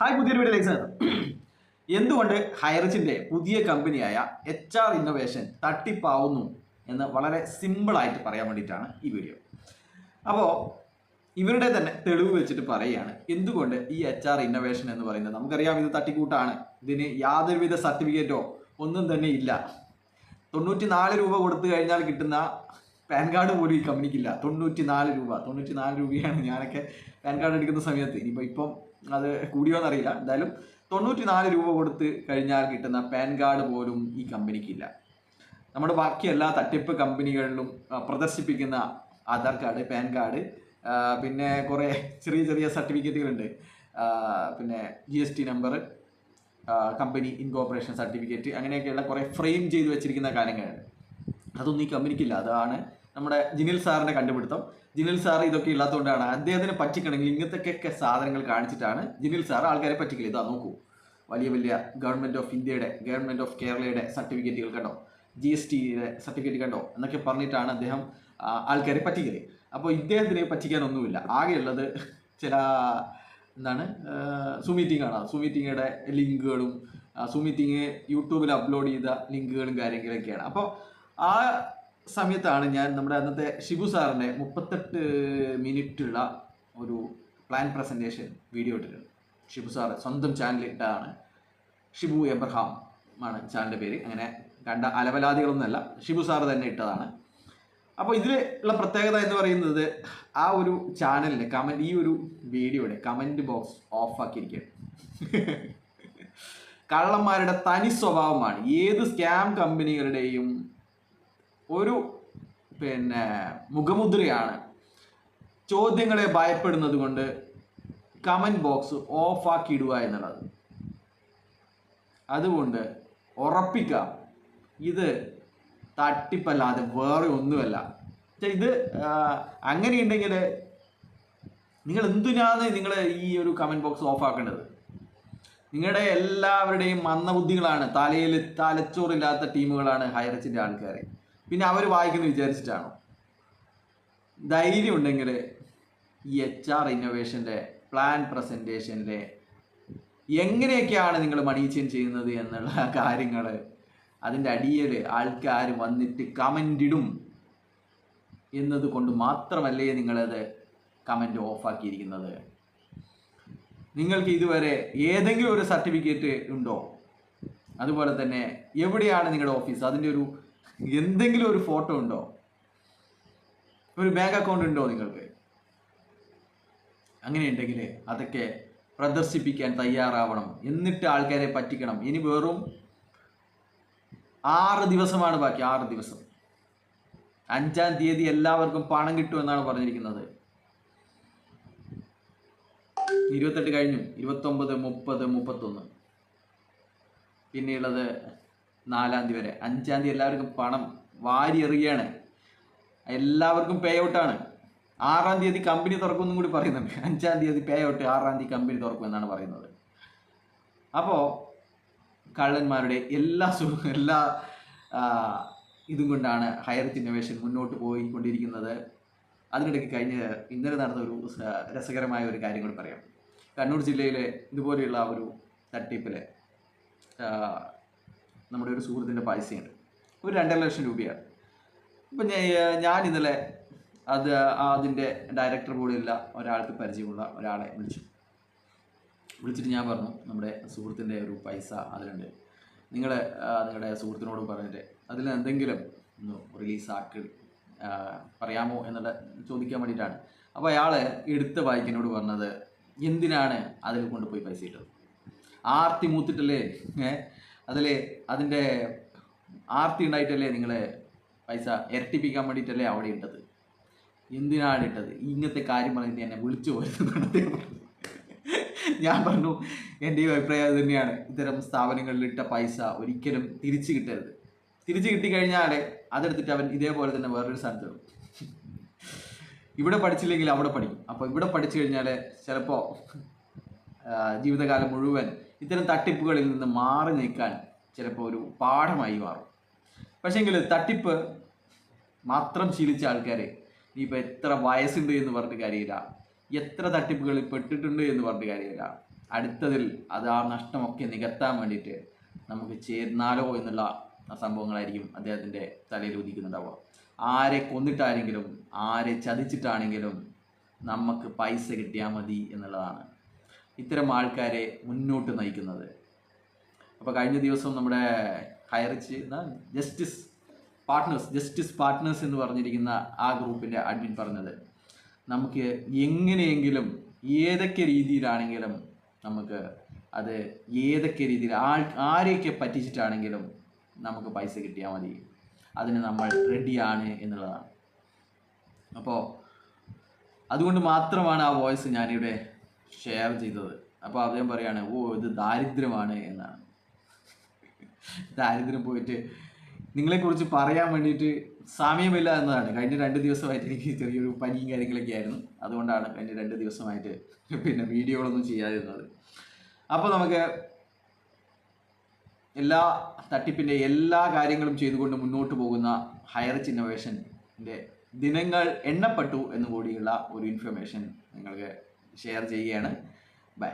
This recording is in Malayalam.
ഹായ് പുതിയൊരു വീഡിയോയിലേക്ക് സ്വാഗതം. എന്തുകൊണ്ട് ഹൈറിച്ചിന്റെ പുതിയ കമ്പനിയായ എച്ച് ആർ ഇന്നോവേഷൻ തട്ടിപ്പാവുന്നു എന്ന് വളരെ സിമ്പിളായിട്ട് പറയാൻ വേണ്ടിയിട്ടാണ് ഈ വീഡിയോ. അപ്പോൾ ഇവരുടെ തന്നെ തെളിവ് വെച്ചിട്ട് പറയുകയാണ് എന്തുകൊണ്ട് ഈ എച്ച് ആർ ഇന്നോവേഷൻ എന്ന് പറയുന്നത്? നമുക്കറിയാം ഇത് തട്ടിക്കൂട്ടാണ്. ഇതിന് യാതൊരുവിധ സർട്ടിഫിക്കറ്റോ ഒന്നും തന്നെ ഇല്ല. തൊണ്ണൂറ്റി നാല് രൂപ കൊടുത്തു കഴിഞ്ഞാൽ കിട്ടുന്ന പാൻ കാർഡ് പോലും ഈ കമ്പനിക്കില്ല. തൊണ്ണൂറ്റി നാല് രൂപ. തൊണ്ണൂറ്റി നാല് രൂപയാണ് ഞാനൊക്കെ പാൻ കാർഡ് എടുക്കുന്ന സമയത്ത്. ഇനിയിപ്പോൾ ഇപ്പം അത് കൂടിയോന്ന് അറിയില്ല എന്തായാലും തൊണ്ണൂറ്റി നാല് രൂപ കൊടുത്ത് കഴിഞ്ഞാൽ കിട്ടുന്ന പാൻ കാർഡ് പോലും ഈ കമ്പനിക്കില്ല. നമ്മുടെ ബാക്കി എല്ലാ തട്ടിപ്പ് കമ്പനികളിലും പ്രദർശിപ്പിക്കുന്ന ആധാർ കാർഡ് പാൻ കാർഡ് പിന്നെ കുറേ ചെറിയ ചെറിയ സർട്ടിഫിക്കറ്റുകളുണ്ട്. പിന്നെ G S T number company incorporation certificate അങ്ങനെയൊക്കെയുള്ള കുറേ ഫ്രെയിം ചെയ്ത് വെച്ചിരിക്കുന്ന കാര്യങ്ങളുണ്ട്. അതൊന്നും ഈ കമ്പനിക്കില്ല. അതാണ് നമ്മുടെ ജിനിൽ സാറിന്റെ കണ്ടുപിടുത്തം. ജിനിൽ സാർ ഇതൊക്കെ ഇല്ലാത്തതുകൊണ്ടാണ് അദ്ദേഹത്തിനെ പറ്റിക്കണമെങ്കിൽ ഇങ്ങനത്തെയൊക്കെ സാധനങ്ങൾ കാണിച്ചിട്ടാണ് ജിനിൽ സാർ ആൾക്കാരെ പറ്റിക്കില്ല ഇതാ നോക്കൂ. വലിയ വലിയ ഗവൺമെന്റ് ഓഫ് ഇന്ത്യയുടെ ഗവൺമെന്റ് ഓഫ് കേരളയുടെ സർട്ടിഫിക്കറ്റുകൾ കണ്ടോ? ജി എസ് ടിയുടെ സർട്ടിഫിക്കറ്റ് കണ്ടോ? എന്നൊക്കെ പറഞ്ഞിട്ടാണ് അദ്ദേഹം ആൾക്കാരെ പറ്റിക്കൽ. അപ്പോൾ ഇദ്ദേഹത്തിനെ പറ്റിക്കാനൊന്നുമില്ല. ആകെയുള്ളത് ചില എന്താണ് സുമീറ്റിങ്ങാണ്. സുമീറ്റിങ്ങയുടെ ലിങ്കുകളും സുമീറ്റിങ് യൂട്യൂബിൽ അപ്ലോഡ് ചെയ്ത ലിങ്കുകളും കാര്യങ്ങളൊക്കെയാണ്. അപ്പോൾ ആ സമയത്താണ് ഞാൻ നമ്മുടെ അന്നത്തെ ഷിബു സാറിന്റെ മുപ്പത്തെട്ട് മിനിറ്റുള്ള ഒരു പ്ലാൻ പ്രസന്റേഷൻ വീഡിയോ ഇട്ടിട്ടുണ്ട് ഷിബു സാറ് സ്വന്തം ചാനൽ ഇട്ടാണ്. ഷിബു എബ്രഹാം ആണ് ചാനലിന്റെ പേര്. അങ്ങനെ കണ്ട അലവലാദികളൊന്നുമല്ല ഷിബു സാറ് തന്നെ ഇട്ടതാണ്. അപ്പോൾ ഇതിൽ ഉള്ള പ്രത്യേകത എന്ന് പറയുന്നത് ആ ഒരു ചാനലിന്റെ കമന്റ് ഈ ഒരു വീഡിയോയുടെ കമന്റ് ബോക്സ് ഓഫ് ആക്കിയിരിക്കുകയാണ്. കള്ളന്മാരുടെ തനി സ്വഭാവമാണ്. ഏത് സ്കാം കമ്പനികളുടെയും ഒരു പിന്നെ മുഖമുദ്രയാണ്. ചോദ്യങ്ങളെ ഭയപ്പെടുന്നത് കൊണ്ട് കമന്റ് ബോക്സ് ഓഫാക്കി ഇടുക എന്നുള്ളത്. അതുകൊണ്ട് ഉറപ്പിക്കാം. ഇത് തട്ടിപ്പല്ലാതെ വേറെ ഒന്നുമല്ല. ഇത് അങ്ങനെയുണ്ടെങ്കിൽ നിങ്ങൾ എന്തിനാണ് നിങ്ങൾ ഈ ഒരു കമന്റ് ബോക്സ് ഓഫ് ആക്കേണ്ടത്? നിങ്ങളുടെ എല്ലാവരുടെയും മന്ദബുദ്ധികളാണ് തലയിൽ തലച്ചോറില്ലാത്ത ടീമുകളാണ് ഹൈറച്ചിന്റെ ആൾക്കാർ പിന്നെ അവർ വായിക്കുന്നത് വിചാരിച്ചിട്ടാണോ? ധൈര്യം ഉണ്ടെങ്കിൽ ഈ എച്ച് ആർ ഇന്നോവേഷന്റെ പ്ലാൻ പ്രസന്റേഷന്റെ എങ്ങനെയൊക്കെയാണ് നിങ്ങൾ മണീച്ചൻ ചെയ്യുന്നത് എന്നുള്ള കാര്യങ്ങൾ അതിന്റെ അടിയിൽ ആൾക്കാർ വന്നിട്ട് കമന്റിടും ഇടും എന്നത് കൊണ്ട് മാത്രമല്ലേ നിങ്ങളത് കമന്റ് ഓഫാക്കിയിരിക്കുന്നത് നിങ്ങൾക്ക് ഇതുവരെ ഏതെങ്കിലും ഒരു സർട്ടിഫിക്കറ്റ് ഉണ്ടോ? അതുപോലെ തന്നെ എവിടെയാണ് നിങ്ങളുടെ ഓഫീസ് അതിന്റെ ഒരു എന്തെങ്കിലും ഒരു ഫോട്ടോ ഉണ്ടോ? ഒരു ബാങ്ക് അക്കൗണ്ട് ഉണ്ടോ നിങ്ങൾക്ക്? അങ്ങനെയുണ്ടെങ്കിൽ അതൊക്കെ പ്രദർശിപ്പിക്കാൻ തയ്യാറാവണം. എന്നിട്ട് ആൾക്കാരെ പറ്റിക്കണം. ഇനി വെറും ആറ് ദിവസമാണ് ബാക്കി. ആറ് ദിവസം. അഞ്ചാം തീയതി എല്ലാവർക്കും പണം കിട്ടുമെന്നാണ് പറഞ്ഞിരിക്കുന്നത്. ഇരുപത്തെട്ട് കഴിഞ്ഞു. ഇരുപത്തൊമ്പത് മുപ്പത് മുപ്പത്തൊന്ന്. പിന്നെയുള്ളത് നാലാം തീയതി വരെ. അഞ്ചാം തീയതി എല്ലാവർക്കും പണം വാരി എറിയാണ് എല്ലാവർക്കും പേ ഔട്ടാണ് ആറാം തീയതി കമ്പനി തുറക്കുമെന്നും കൂടി പറയുന്നുണ്ട്. അഞ്ചാം തീയതി പേ ഔട്ട് ആറാം തീയതി കമ്പനി തുറക്കും എന്നാണ് പറയുന്നത്. അപ്പോൾ കള്ളന്മാരുടെ എല്ലാ സു എല്ലാ ഇതും കൊണ്ടാണ് ഹയർ ഇന്നോവേഷൻ മുന്നോട്ട് പോയിക്കൊണ്ടിരിക്കുന്നത്. അതിനിടയ്ക്ക് കഴിഞ്ഞ ഇന്നലെ നടന്ന ഒരു രസകരമായ ഒരു കാര്യം കൂടി പറയാം. കണ്ണൂർ ജില്ലയിലെ ഇതുപോലെയുള്ള ഒരു തട്ടിപ്പിൽ നമ്മുടെ ഒരു സുഹൃത്തിന്റെ പൈസയുണ്ട്. ഒരു രണ്ടര ലക്ഷം രൂപയാണ്. ഇപ്പം ഞാൻ ഇന്നലെ അത് അതിന്റെ ഡയറക്ടർ കൂടെയുള്ള ഒരാൾക്ക് പരിചയമുള്ള ഒരാളെ വിളിച്ചു. വിളിച്ചിട്ട് ഞാൻ പറഞ്ഞു നമ്മുടെ സുഹൃത്തിന്റെ ഒരു പൈസ അതിലുണ്ട്. നിങ്ങൾ നിങ്ങളുടെ സുഹൃത്തിനോട് പറഞ്ഞിട്ട് അതിൽ എന്തെങ്കിലും ഒന്ന് റിലീസാക്കി പറയാമോ എന്നുള്ള ചോദിക്കാൻ വേണ്ടിയിട്ടാണ്. അപ്പോൾ അയാൾ എടുത്ത വായിക്കനോട് പറഞ്ഞത് എന്തിനാണ് അതിൽ കൊണ്ടുപോയി പൈസ ഇട്ടത്? ആർത്തി മൂത്തിട്ടല്ലേ അതിൽ അതിന്റെ ആർത്തി ഉണ്ടായിട്ടല്ലേ നിങ്ങളെ പൈസ ഇരട്ടിപ്പിക്കാൻ വേണ്ടിയിട്ടല്ലേ അവിടെ ഇട്ടത്? എന്തിനാണ് ഇട്ടത്? ഇങ്ങനത്തെ കാര്യം പറഞ്ഞിട്ട് എന്നെ വിളിച്ചു പോരുന്നത് ഞാൻ പറഞ്ഞു എന്റെ ഈ അഭിപ്രായം തന്നെയാണ്. ഇത്തരം സ്ഥാപനങ്ങളിൽ ഇട്ട പൈസ ഒരിക്കലും തിരിച്ചു കിട്ടരുത്. തിരിച്ചു കിട്ടിക്കഴിഞ്ഞാൽ അതെടുത്തിട്ട് അവൻ ഇതേപോലെ തന്നെ വേറൊരു സ്ഥലത്ത് ഇവിടെ പഠിച്ചില്ലെങ്കിൽ അവിടെ പഠിക്കും. അപ്പോൾ ഇവിടെ പഠിച്ചു കഴിഞ്ഞാൽ ചിലപ്പോൾ ജീവിതകാലം മുഴുവൻ ഇത്തരം തട്ടിപ്പുകളിൽ നിന്ന് മാറി നിൽക്കാൻ ചിലപ്പോൾ ഒരു പാഠമായി മാറും. പക്ഷേങ്കിൽ തട്ടിപ്പ് മാത്രം ശീലിച്ച ആൾക്കാർ ഇനിയിപ്പോൾ എത്ര വയസ്സുണ്ട് എന്ന് പറഞ്ഞിട്ട് കാര്യമില്ല. എത്ര തട്ടിപ്പുകളിൽ പെട്ടിട്ടുണ്ട് എന്ന് പറഞ്ഞിട്ട് കാര്യമില്ല. അടുത്തതിൽ അത് ആ നഷ്ടമൊക്കെ നികത്താൻ വേണ്ടിയിട്ട് നമുക്ക് ചേർന്നാലോ എന്നുള്ള സംഭവങ്ങളായിരിക്കും അദ്ദേഹത്തിന്റെ തലയിൽ ഉദിക്കുന്നുണ്ടാവുക ആരെ കൊന്നിട്ടാണെങ്കിലും ആരെ ചതിച്ചിട്ടാണെങ്കിലും നമുക്ക് പൈസ കിട്ടിയാൽ മതി എന്നുള്ളതാണ്. ഇത്തരം ആൾക്കാരെ മുന്നോട്ട് നയിക്കുന്നത്. അപ്പോൾ കഴിഞ്ഞ ദിവസം നമ്മുടെ ഹയറിച്ച് ജസ്റ്റിസ് പാർട്ട്നേഴ്സ് ജസ്റ്റിസ് പാർട്ട്നേഴ്സ് എന്ന് പറഞ്ഞിരിക്കുന്ന ആ ഗ്രൂപ്പിന്റെ അഡ്മിൻ പറഞ്ഞത് നമുക്ക് എങ്ങനെയെങ്കിലും ഏതൊക്കെ രീതിയിലാണെങ്കിലും നമുക്ക് അത് ഏതൊക്കെ രീതിയിൽ ആൾ ആരെയൊക്കെ പറ്റിച്ചിട്ടാണെങ്കിലും നമുക്ക് പൈസ കിട്ടിയാൽ മതി. അതിന് നമ്മൾ റെഡിയാണ് എന്നുള്ളതാണ്. അപ്പോൾ അതുകൊണ്ട് മാത്രമാണ് ആ വോയിസ് ഞാനിവിടെ ഷെയർ ചെയ്തത്. അപ്പോൾ അദ്ദേഹം പറയാണ് ഓ ഇത് ദാരിദ്ര്യമാണ് എന്നാണ്. ദാരിദ്ര്യം പോയിട്ട് നിങ്ങളെക്കുറിച്ച് പറയാൻ വേണ്ടിയിട്ട് സമയമില്ല എന്നതാണ്. കഴിഞ്ഞ രണ്ട് ദിവസമായിട്ട് എനിക്ക് ചെറിയൊരു പനിയും കാര്യങ്ങളൊക്കെ ആയിരുന്നു. അതുകൊണ്ടാണ് കഴിഞ്ഞ രണ്ട് ദിവസമായിട്ട് പിന്നെ വീഡിയോകളൊന്നും ചെയ്യാതിരുന്നത്. അപ്പോൾ നമുക്ക് എല്ലാ തട്ടിപ്പിന്റെ എല്ലാ കാര്യങ്ങളും ചെയ്തുകൊണ്ട് മുന്നോട്ട് പോകുന്ന ഹയറിച്ച് ഇന്നോവേഷന്റെ ദിനങ്ങൾ എണ്ണപ്പെട്ടു എന്നുകൂടിയുള്ള ഒരു ഇൻഫർമേഷൻ നിങ്ങൾക്ക് ഷെയർ ചെയ്യുകയാണ്. ബൈ.